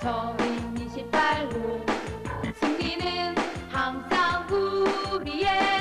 저희 28호 승리는 항상 우리의